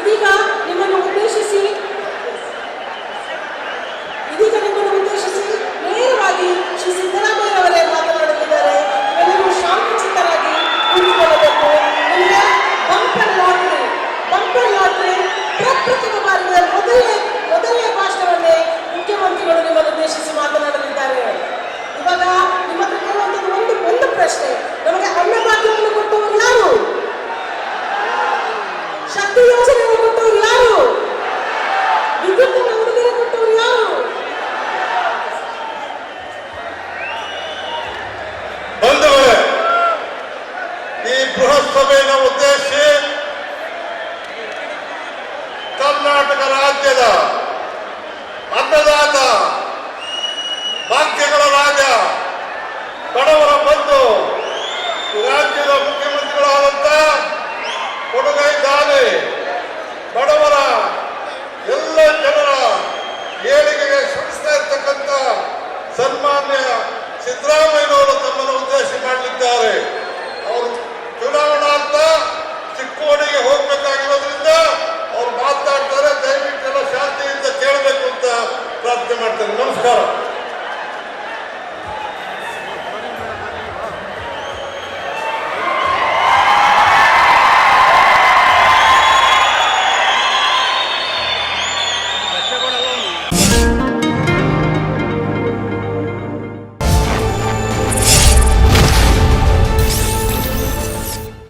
ಇದೀಗ ಮಾಡಬೇಕ ಉದ್ದೇಶ ಕರ್ನಾಟಕ ರಾಜ್ಯದ ಅನ್ನದಾತ, ಭಾಗ್ಯಗಳ ರಾಜ, ಬಡವರ ಬಂದು ರಾಜ್ಯದ ಮುಖ್ಯಮಂತ್ರಿಗಳಾದಂತ ಕೊಡುಗೈ ಬಡವರ ಎಲ್ಲ ಜನರ ಏಳಿಗೆಗೆ ಶ್ರಮಿಸ್ತಾ ಇರ್ತಕ್ಕಂಥ ಸನ್ಮಾನ್ಯ ಸಿದ್ದರಾಮಯ್ಯವರು ತಮ್ಮನ್ನು ಉದ್ದೇಶ ಮಾಡಲಿದ್ದಾರೆ.